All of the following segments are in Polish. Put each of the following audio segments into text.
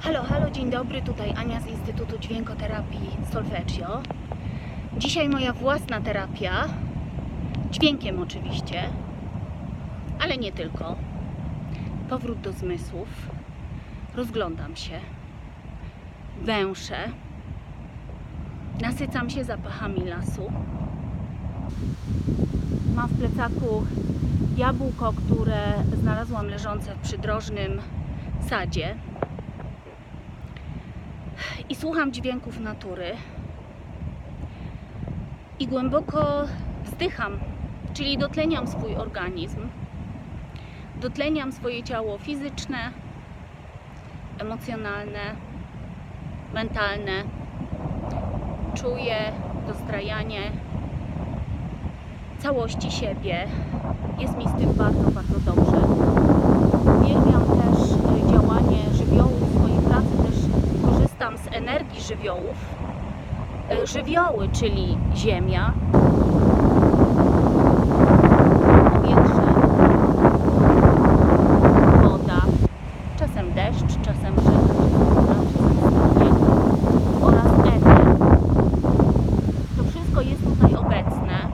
Halo, halo, dzień dobry, tutaj Ania z Instytutu Dźwiękoterapii Solfeggio. Dzisiaj moja własna terapia, dźwiękiem oczywiście, ale nie tylko. Powrót do zmysłów, rozglądam się, węszę, nasycam się zapachami lasu. Mam w plecaku jabłko, które znalazłam leżące w przydrożnym sadzie i słucham dźwięków natury i głęboko wzdycham, czyli dotleniam swój organizm, dotleniam swoje ciało fizyczne, emocjonalne, mentalne. Czuję dostrajanie całości siebie. Jest mi z tym bardzo, bardzo dobrze. Energii żywiołów. E, Żywioły, czyli ziemia, powietrze, woda, czasem deszcz, czasem rzeka, oraz eter. To wszystko jest tutaj obecne.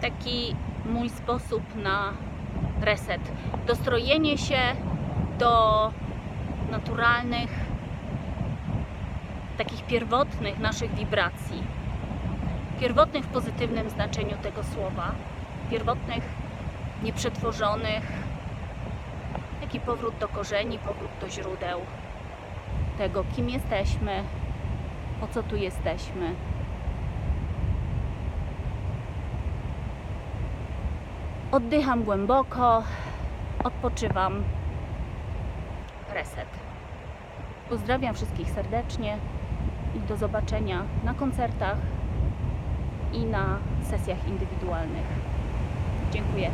Taki mój sposób na reset. Dostrojenie się do naturalnych, takich pierwotnych naszych wibracji. Pierwotnych w pozytywnym znaczeniu tego słowa. Pierwotnych, nieprzetworzonych. Taki powrót do korzeni, powrót do źródeł tego, kim jesteśmy, po co tu jesteśmy. Oddycham głęboko, odpoczywam. Reset. Pozdrawiam wszystkich serdecznie i do zobaczenia na koncertach i na sesjach indywidualnych. Dziękuję.